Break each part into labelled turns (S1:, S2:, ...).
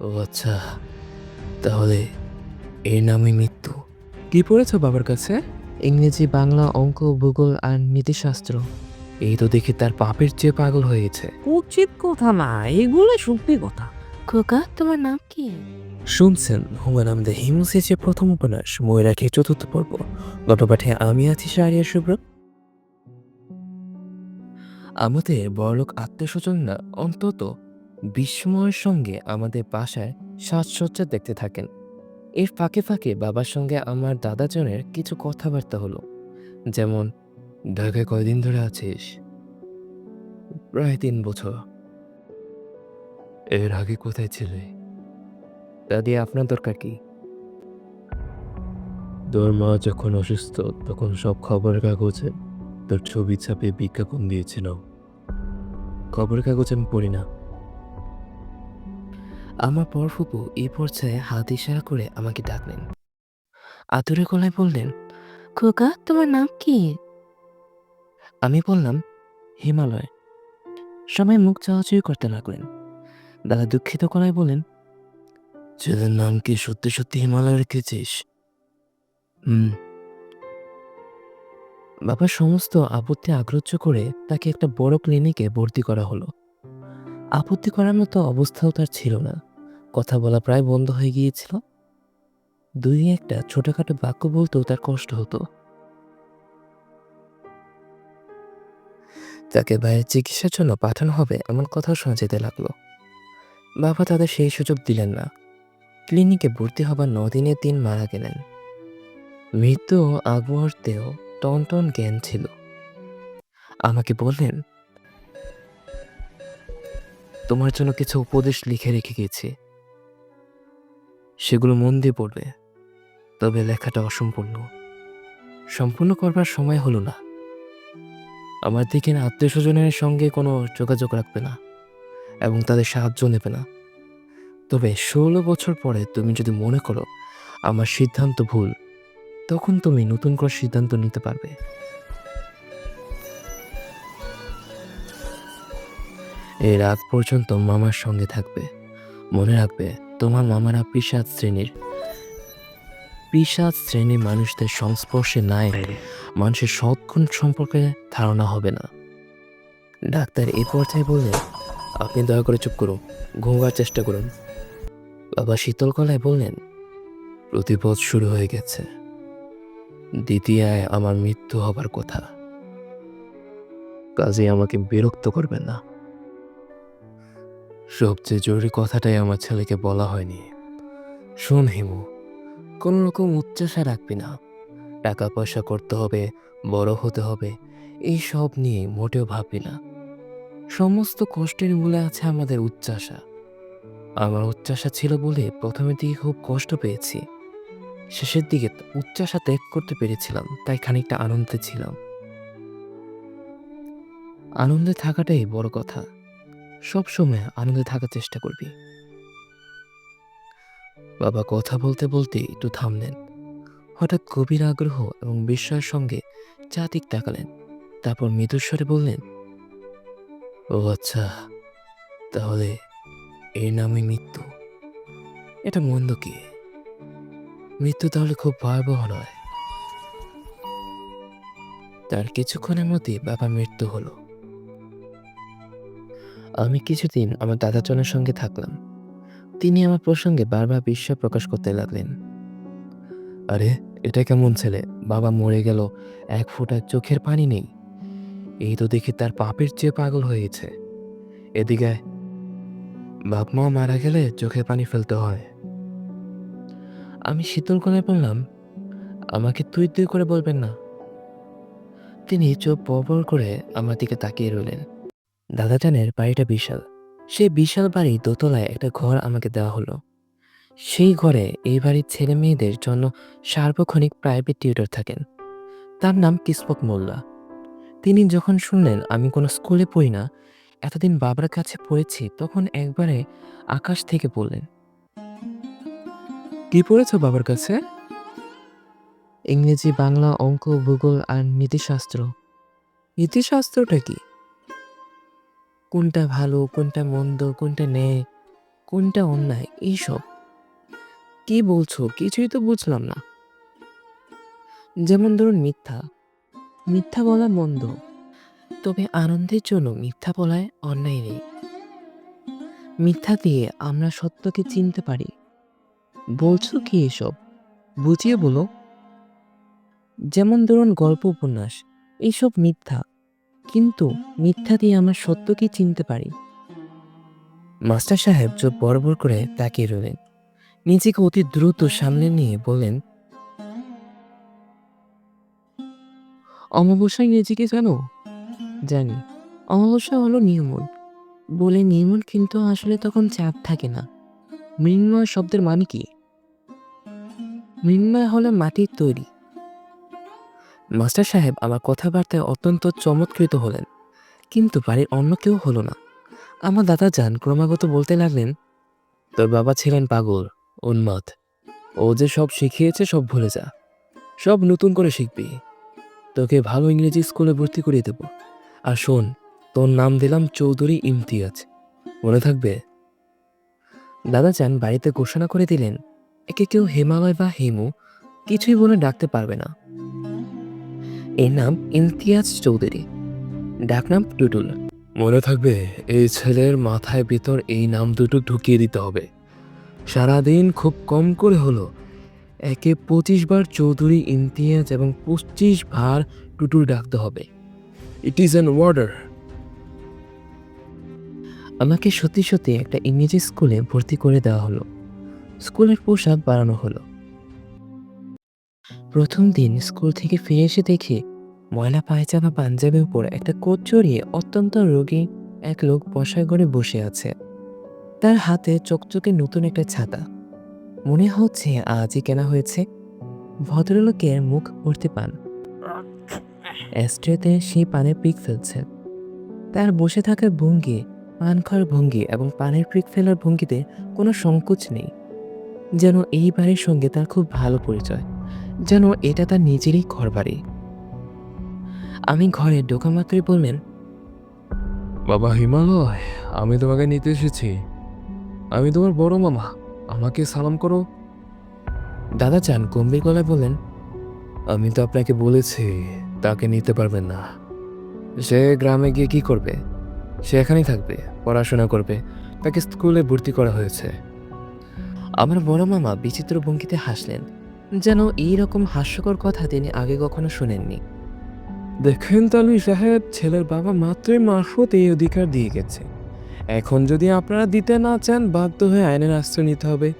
S1: ও আচ্ছা তাহলে এর নামই মৃত্যু।
S2: কি পড়েছো বাবার কাছে?
S1: ইংরেজি বাংলা অঙ্ক ভূগোল আর নীতিশাস্ত্র। এই তো দেখি তার পাপের চেয়ে পাগল হয়ে গেছে
S2: উচিত কথা না এগুলো সত্যি কথা।
S3: খোকা তোমার নাম কি?
S1: শুনছেন হুমায়ুন আহমেদের হিমসের যে প্রথম উপন্যাস ময়ূরাখে চতুর্থ পর্ব। গতপাঠে আমি আছি সারিয়া শুভ্র। আমাদের বড়লোক আত্মীয় স্বজনরা অন্তত বিস্ময়ের সঙ্গে আমাদের বাসায় সাজসজ্জা দেখতে থাকেন। এর ফাঁকে ফাঁকে বাবার সঙ্গে আমার দাদাজনের কিছু কথাবার্তা হলো। যেমন ঢাকায় কয়দিন ধরে আছিস? প্রায় তিন বছর। এর আগে কোথায় ছিলে? তা দিয়ে আপনার দরকার কি? তোর মা যখন অসুস্থ তখন সব খবরের কাগজে তোর ছবি ছাপে বিজ্ঞাপন দিয়েছিল। খবরের কাগজ আমি পড়ি না। আমার পরফুপু এই পর্যায়ে হাত ইশারা করে আমাকে ডাকলেন। আতুরে গলায় বললেন
S3: খোকা তোমার নাম কি?
S1: আমি বললাম হিমালয়। সবাই মুখ চাওয়াচুই করতে লাগলেন। দাদা দুঃখিত গলায় বলেন ছেলের নাম কি সত্যি সত্যি হিমালয় রেখেছিস? হুম। বাবা সমস্ত আপত্তি আগ্রহ্য করে তাকে একটা বড় ক্লিনিকে ভর্তি করা হলো। আপত্তি করার মতো অবস্থাও তার ছিল না। কথা বলা প্রায় বন্ধ হয়ে গিয়েছিল। দুই একটা ছোটখাটো বাক্য বলতেও তার কষ্ট হতো। তাকে বাইরে চিকিৎসার জন্য পাঠানো হবে এমন কথাও শোনা যেতে লাগল। বাবা তাদের সেই সুযোগ দিলেন না। ক্লিনিকে ভর্তি হবার নদিনের দিন মারা গেলেন। মৃত্যু আগ মুহূর্তেও টন জ্ঞান ছিল। আমাকে বললেন তোমার জন্য কিছু উপদেশ লিখে রেখে গেছি সেগুলো মন দিয়ে পড়বে। তবে লেখাটা অসম্পূর্ণ। সম্পূর্ণ করবার সময় হলো না। আমার দিকে আত্মীয় স্বজনের সঙ্গে কোনো যোগাযোগ রাখবে না এবং তাদের সাহায্য নেবে না। তবে ষোলো বছর পরে তুমি যদি মনে করো আমার সিদ্ধান্ত ভুল, তখন তুমি নতুন করে সিদ্ধান্ত নিতে পারবে। এর আগ পর্যন্ত মামার সঙ্গে থাকবে। মনে রাখবে, তোমার মামারা পিসাদ শ্রেণির। পিসাদ শ্রেণির মানুষদের সংস্পর্শে না এলে মানুষের সৎগুণ সম্পর্কে ধারণা হবে না। ডাক্তার এই পর্যায়ে বললেন, আপনি দয়া করে চুপ করুন ঘুমবার চেষ্টা করুন। বাবা শীতল গলায় বললেন প্রতিপদ শুরু হয়ে গেছে। দ্বিতীয়ায় আমার মৃত্যু হবার কথা। কাজে আমাকে বিরক্ত করবেন না। সবচেয়ে জরুরি কথাটাই আমার ছেলেকে বলা হয়নি। শোন হিমু, কোনো রকম উচ্চাসা রাখবি না। টাকা পয়সা করতে হবে, বড় হতে হবে, এই সব নিয়ে মোটেও ভাববি না। সমস্ত কষ্টের মূলে আছে আমাদের উচ্চাসা আমার উচ্চাসা ছিল বলে প্রথমের দিকে খুব কষ্ট পেয়েছি। শেষের দিকে উচ্চাসা ত্যাগ করতে পেরেছিলাম, তাই খানিকটা আনন্দে ছিলাম। আনন্দে থাকাটাই বড় কথা। সব সময় আনন্দে থাকার চেষ্টা করবি। বাবা কথা বলতে বলতে একটু থামলেন। হঠাৎ গভীর আগ্রহ এবং বিস্ময়ের সঙ্গে চাতিক তাকালেন। তারপর মৃদুস্বরে বললেন, ও আচ্ছা তাহলে এর নামই মৃত্যু। এটা মন্দ কি? মৃত্যু তাহলে খুব ভয়াবহ নয়। তার কিছুক্ষণের মধ্যে বাবা মৃত্যু হলো। আমি কিছুদিন আমার দাদাজনের সঙ্গে থাকলাম। তিনি আমার প্রসঙ্গে বারবার বিস্ময় প্রকাশ করতে লাগলেন। আরে, এটা কেমন ছেলে? বাবা মরে গেল, এক ফোঁটা চোখের পানি নেই। এই তো দেখি তার পাপের চেয়ে পাগল হয়েছে। এদিকে বাপ মা মারা গেলে চোখের পানি ফেলতে হয়। আমি শীতল গলায় বললাম, আমাকে তুই তুই করে বলবেন না। তিনি চোখ বড় করে আমার দিকে তাকিয়ে রইলেন। দাদাজানের বাড়িটা বিশাল। সেই বিশাল বাড়ি দোতলায় একটা ঘর আমাকে দেওয়া হলো। সেই ঘরে এই বাড়ির ছেলে মেয়েদের জন্য সার্বক্ষণিক প্রাইভেট টিউটর থাকেন। তার নাম কিসমত মোল্লা। তিনি যখন শুনলেন আমি কোনো স্কুলে পড়ি না, এতদিন বাবার কাছে পড়েছি, তখন একবারে আকাশ থেকে বললেন
S2: কি পড়েছ বাবার কাছে?
S1: ইংরেজি, বাংলা, অঙ্ক, ভূগোল আর নীতিশাস্ত্র।
S2: নীতিশাস্ত্রটা কি?
S1: কোনটা ভালো, কোনটা মন্দ, কোনটা ন্যায়, কোনটা অন্যায়, এইসব। কি বলছো? কিছুই তো বুঝলাম না। যেমন ধরুন মিথ্যা। মিথ্যা বলা মন্দ। তবে আনন্দের জন্য মিথ্যা বলায় অন্যায় নেই। মিথ্যা দিয়ে আমরা সত্যকে চিনতে পারি। বলছো কি এসব? বুঝিয়ে বলো। যেমন ধরুন গল্প উপন্যাস এইসব মিথ্যা। কিন্তু মিথ্যা দিয়ে আমরা সত্যকে চিনতে পারি। মাস্টার সাহেব চোখ বড় করে তাকিয়ে রইলেন। নিজেকে অতি দ্রুত সামনে নিয়ে বললেন অমাবস্যা ইংরেজি কি জানো? জানি। অমাবস্যা হলো নির্মূল। বলে নির্মূল কিন্তু আসলে তখন চাপ থাকে না। মৃন্ময় শব্দের মানে কি? মৃন্ময় হলো মাটির তৈরি। মাস্টার সাহেব আমার কথাবার্তায় অত্যন্ত চমৎকৃত হলেন, কিন্তু বাড়ির অন্য কেউ হলো না। আমার দাদা যান, ক্রমাগত বলতে লাগলেন, তোর বাবা ছিলেন পাগল, উন্মাদ। ও যে সব শিখিয়েছে, সব ভুলে যা। সব নতুন করে শিখবি। তোকে ভালো ইংরেজি স্কুলে ভর্তি করিয়ে দেব। আর শোন, তোর নাম দিলাম চৌধুরী ইমতিয়াজ। মনে থাকবে? দাদা চান বাড়িতে ঘোষণা করে দিলেন, একে কেউ হিমালয় বা হেমু কিছুই বলে ডাকতে পারবে না। এর নাম ইমতিয়াজ চৌধুরী। ডাকনাম টুটুল। মনে থাকবে এই ছেলের মাথায় ভিতর এই নাম দুটো ঢুকিয়ে দিতে হবে। সারাদিন খুব কম করে হলো। একে পঁচিশ বার চৌধুরী ইমতিয়াজ এবং পঁচিশ বার টুটুল ডাকতে হবে। ইট ইজ অ্যান ওয়ার্ডার আমাকে সত্যি সত্যি একটা ইংরেজি স্কুলে ভর্তি করে দেওয়া হলো। স্কুলের পোশাক বাড়ানো হলো। প্রথম দিন স্কুল থেকে ফিরে এসে দেখি ময়লা পায়জামা পাঞ্জাবির উপর একটা কোট চড়িয়ে অত্যন্ত রোগী এক লোক বসায় করে বসে আছে। তার হাতে চকচকে নতুন একটা ছাতা। মনে হচ্ছে আজই কেনা হয়েছে। ভদ্রলোকের মুখ ভর্তি পান। অ্যাস্ট্রেতে সেই পানের পিক ফেলছে। তার বসে থাকার ভঙ্গি পান খাওয়ার ভঙ্গি এবং পানের পিক ফেলার ভঙ্গিতে কোনো সংকোচ নেই। যেন এই বাড়ির সঙ্গে তার খুব ভালো পরিচয়। যেন এটা তার নিজেরই ঘর বাড়ি আমি ঘরে ঢোকা মাত্রই বললেন
S2: বাবা হিমালয় আমি তোমাকে নিতে এসেছি। আমি তোমার বড় মামা আমাকে সালাম করো।
S1: দাদা চান গম্ভীর গলায় বললেন আমি তো আপনাকে বলেছি তাকে নিতে পারবেন না। সে গ্রামে গিয়ে কি করবে? সে এখানেই থাকবে পড়াশোনা করবে তাকে স্কুলে ভর্তি করা হয়েছে। আমার বড় মামা বিচিত্র ভঙ্গিতে হাসলেন। যেন এই রকম হাস্যকর কথা তিনি আগে কখনো শুনেননি।
S2: দেখেন তালুই সাহেব, ছেলের বাবা মাত্রই মারফত এই অধিকার দিয়ে গেছে। এখন যদি আপনারা দিতে না চান, বাধ্য হয়ে আইনের আশ্রয় নিতে হবে।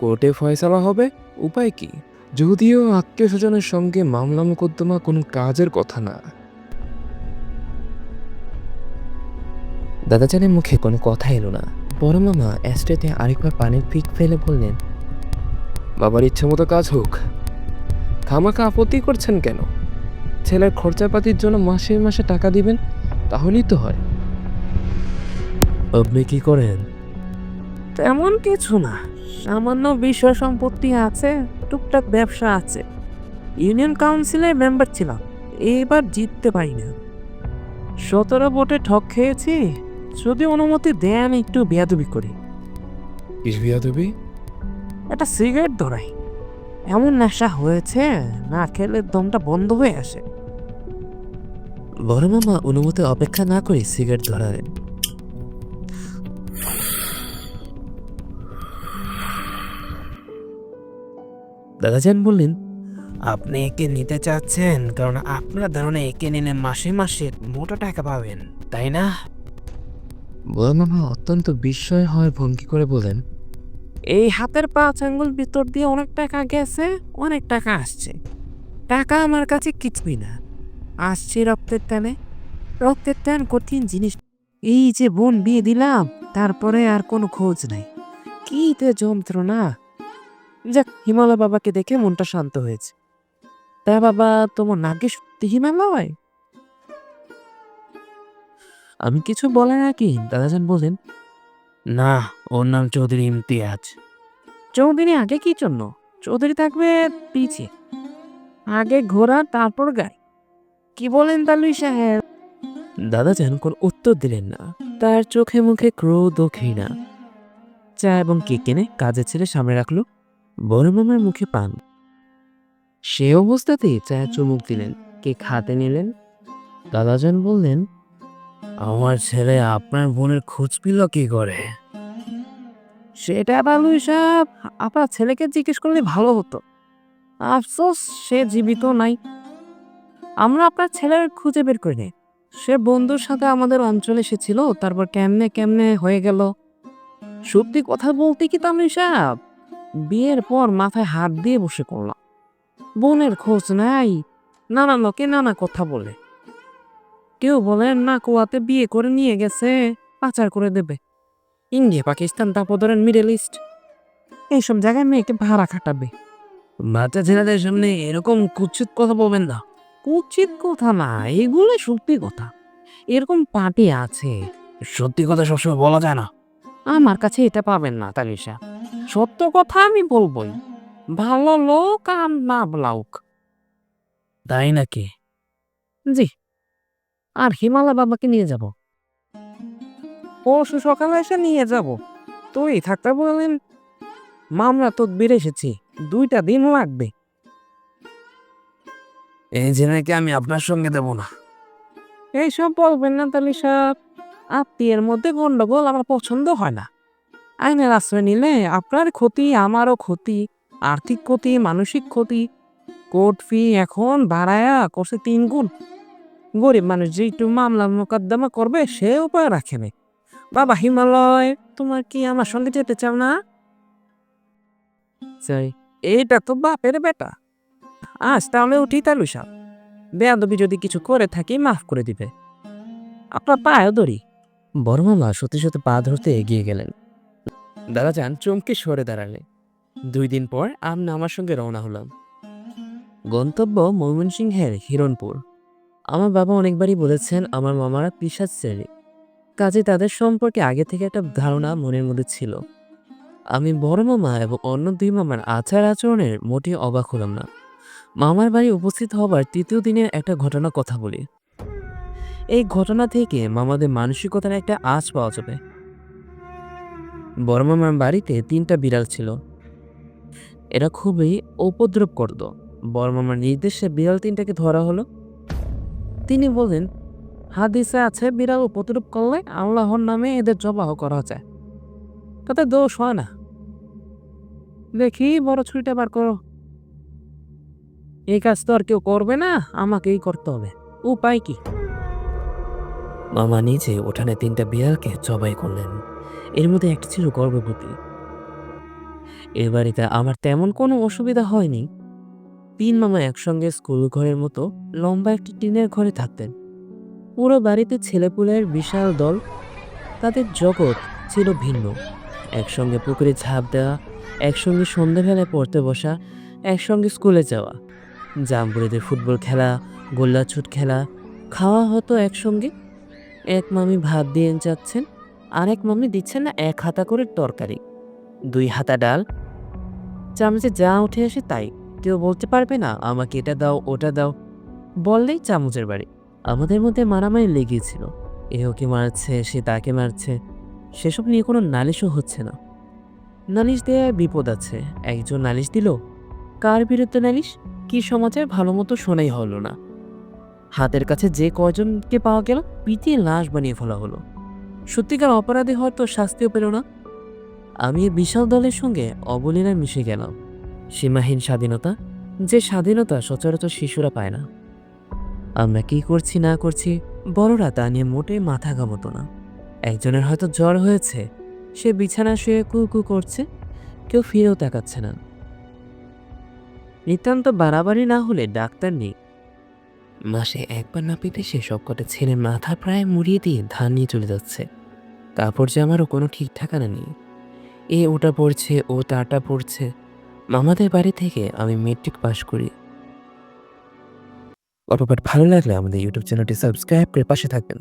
S2: কোর্টে ফয়সালা হবে, উপায় কি? যদিও আত্মীয় স্বজনের সঙ্গে মামলা মোকদ্দমা কোনো কাজের কথা না।
S1: দাদা চানের মুখে কোনো কথা এলো না। বড় মামা অ্যাস্ট্রেতে আরেকবার পানির পিক ফেলে বললেন
S2: বাবার ইচ্ছে মতো কাজ হোক। খামাখা আপত্তি করছেন কেন? ছেলের খরচাপাতির জন্য মাসে মাসে টাকা দিবেন তাহলেই তো হয়।
S1: আপনি কি করেন?
S4: তেমন কিছু না। সামান্য বিষয় সম্পত্তি আছে টুকটাক ব্যবসা আছে। ইউনিয়ন কাউন্সিলের মেম্বার ছিলাম এবার জিততে পারি না। সতেরো ভোটে ঠক খেয়েছি যদি অনুমতি দেন একটু বেয়াদবি করি।
S2: কিস বিয়া দেবী
S4: একটা সিগারেট ধরাই। এমন নেশা হয়েছে না খেলে দমটা বন্ধ হয়ে আসে।
S1: বড় মামা অনুমতি অপেক্ষা না করে সিগারেট ধরালেন। দাদাজান বললেন
S4: আপনি একে নিতে চাচ্ছেন কারণ আপনার ধারণা একে নিলে মাসে মাসে মোটা টাকা পাবেন তাই না?
S1: বড় মামা অত্যন্ত বিস্ময় হয় ভঙ্গি করে বলেন
S4: এই হাতের পাঁচ আঙ্গুল ভিতর দিয়ে অনেক টাকা গেছে, অনেক টাকা আসছে। টাকা আমার কাছে কিছুই না। আসছে রক্তের টানে। রক্তের টান কঠিন জিনিস। এই যে বোন বিয়ে দিলাম, তারপরে আর কোনো খোঁজ নাই। কি তে যন্ত্রণা। যাক, হিমালয় বাবাকে দেখে মনটা শান্ত হয়েছে। তা বাবা, তোমার নাকি সত্যি হিমালয়? আমি কিছু বলার আগে দাদাজান বলেন না ওর নাম চৌধুরী ইমতিয়াজ। চৌধুরী আগে কি জন্য? চৌধুরী থাকবে পিছে আগে ঘোড়া তারপর গাড়ি। কি বলেন তালুই সাহেব?
S1: দাদা যেন কোন উত্তর দিলেন না। তার চোখে মুখে ক্রোধ ও ঘৃণা।
S4: চা এবং কেক এনে কাজের ছেলে সামনে রাখল। বড় মামার মুখে পান। সে অবস্থাতেই চায়ের চুমুক দিলেন। কেক হাতে নিলেন। দাদাজান বললেন আমার ছেলে আপনার বোনের খোঁজ পেল কি করে? সেটা বালু সাহেব আপনার ছেলেকে জিজ্ঞেস করলে ভালো হতো। আফসোস, সে জীবিত নাই। আমরা আপনার ছেলের খুঁজে বের করি নাই। সে বন্ধুর সাথে আমাদের অঞ্চলে এসেছিল, তারপর কেমনে কেমনে হয়ে গেল? সত্যি কথা বলতে কি তামলি সাহেব? বিয়ের পর মাথায় হাত দিয়ে বসে করলাম বোনের খোঁজ নাই। নানা লোকে নানা কথা বলে। কেউ বলেন, না, কুয়াতে বিয়ে করে নিয়ে গেছে, পাচার করে দেবে। ইন্ডিয়া পাকিস্তান তারপর ধরেন মিডল ইস্ট। এইসব জায়গায় মেয়েকে ভাড়া খাটাবে। বাচ্চা ছেলেদের সামনে এরকম কুচ্ছিত কথা বলবেন না। কুচ্ছিত কথা না এগুলো সত্যি কথা। এরকম পার্টি আছে। সত্যি কথা সবসময় বলা যায় না। আমার কাছে এটা পাবেন না তালিশা। সত্য কথা আমি বলবই। ভালো লোক আর না ব্লাউক তাই নাকি? জি। আর হিমালয় বাবাকে নিয়ে যাব। পরশু সকালে এসে নিয়ে যাব। তুই থাকতে বললেন মামলা তো বেড়ে এসেছি দুইটা দিন লাগবে। এই জেনেকে আমি আপনার সঙ্গে দেব না? এইসব বলবেন না তাহলে সব আত্মীয়ের মধ্যে গন্ডগোল আমার পছন্দ হয় না। আইনের আশ্রয় নিলে আপনার ক্ষতি আমারও ক্ষতি আর্থিক ক্ষতি মানসিক ক্ষতি। কোর্ট ফি এখন বাড়ায়া করছে তিন গুণ। গরিব মানুষ যে একটু মামলা মোকদ্দমা করবে সে উপায় রাখে না। বাবা হিমালয় তোমার কি আমার সঙ্গে যেতে চাও না? সরি এইটা তো বাপের বেটা। আজ তাহলে উঠি তালু সাপ বেয়াদবি যদি কিছু করে থাকি মাফ করে দিবে। আপনার পায়েও দড়ি
S1: বড় মামা সত্যি সত্যি পা ধরতে এগিয়ে গেলেন। দাদা যান চমকে সরে দাঁড়ালে। দুই দিন পর আমি আমার সঙ্গে রওনা হলাম। গন্তব্য ময়মনসিংহের হিরণপুর। আমার বাবা অনেকবারই বলেছেন আমার মামারা পিসাজ শ্রেণি। কাজে তাদের সম্পর্কে আগে থেকে একটা ধারণা মনের মধ্যে ছিল। আমি বড় মামা এবং অন্য দুই মামার আচার আচরণের মোটেই অবাক হলাম না। মামার বাড়ি উপস্থিত হবার তৃতীয় দিনের একটা ঘটনার কথা বলি। এই ঘটনা থেকে মামাদের মানসিকতার একটা আঁচ পাওয়া যাবে। বড় মামার বাড়িতে তিনটা বিড়াল ছিল। এরা খুবই উপদ্রব করত বড় মামার নির্দেশে বিড়াল তিনটাকে ধরা হলো। তিনি বলেন হাদিসে আছে, বিড়াল উপদ্রব করলে আল্লাহর নামে এদের জবাহ করা যায়। তাতে দোষ হয় না। দেখি, বড় ছুরিটা বার করো। এই কাজ তো আর কেউ করবে না, আমাকেই করতে হবে। উপায় কি? মামা নিজে উঠানে তিনটা বিড়ালকে জবাই করলেন। এর মধ্যে একটি ছিল গর্ভবতী। এ বাড়িতে আমার তেমন কোনো অসুবিধা হয়নি। তিন মামা একসঙ্গে স্কুল ঘরের মতো লম্বা একটি টিনের ঘরে থাকতেন। পুরো বাড়িতে ছেলেপুলের বিশাল দল। তাদের জগৎ ছিল ভিন্ন। একসঙ্গে পুকুরে ঝাঁপ দেওয়া, একসঙ্গে সন্ধ্যাবেলায় পড়তে বসা, একসঙ্গে স্কুলে যাওয়া জামপুরিদের ফুটবল খেলা, গোল্লাছুট খেলা, খাওয়া হতো একসঙ্গে। এক মামি ভাত দিয়ে যাচ্ছেন, আরেক মামি দিচ্ছেন না এক হাতা করে তরকারি, দুই হাতা ডাল। চামচে যা উঠে আসে তাই, কেউ বলতে পারবে না, আমাকে এটা দাও, ওটা দাও, বললেই চামচের বাড়ি। আমাদের মধ্যে মারামারি লেগেছিল। এ ওকে মারছে, সে তাকে মারছে। সেসব নিয়ে কোনো নালিশও হচ্ছে না। নালিশ দেওয়ার বিপদ আছে। একজন নালিশ দিল, কার বিরুদ্ধে নালিশ? কি সমাচার ভালো মতো শোনাই হলো না? হাতের কাছে যে কয়জনকে পাওয়া গেল, পিটিয়ে লাশ বানিয়ে ফেলা হলো। সত্যিকার অপরাধী হয়তো শাস্তিও পেল না। আমি বিশাল দলের সঙ্গে অবলীলায় মিশে গেলাম। সীমাহীন স্বাধীনতা, যে স্বাধীনতা সচরাচর শিশুরা পায় না। আমরা কি করছি না করছি, বড়রা তা নিয়ে মোটে মাথা ঘামতো না। একজনের হয়তো জ্বর হয়েছে, সে বিছানা শুয়ে কু কু করছে, কেউ ফিরেও তাকাচ্ছে না। নিতান্ত বাড়াবাড়ি না হলে ডাক্তার নেই। মাসে একবার না পেতে সে সব কটা ছেলে মাথা প্রায় মুড়িয়ে দিয়ে ধান নিয়ে চলে যাচ্ছে। কাপড় জামারও কোনো ঠিক ঠিকানা নেই। এ ওটা পড়ছে, ও তাটা পড়ছে। মামাদের বাড়ি থেকে আমি মেট্রিক পাশ করি। গল্পপাঠ ভালো লাগলে আমাদের ইউটিউব চ্যানেলটি সাবস্ক্রাইব করে পাশে থাকবেন।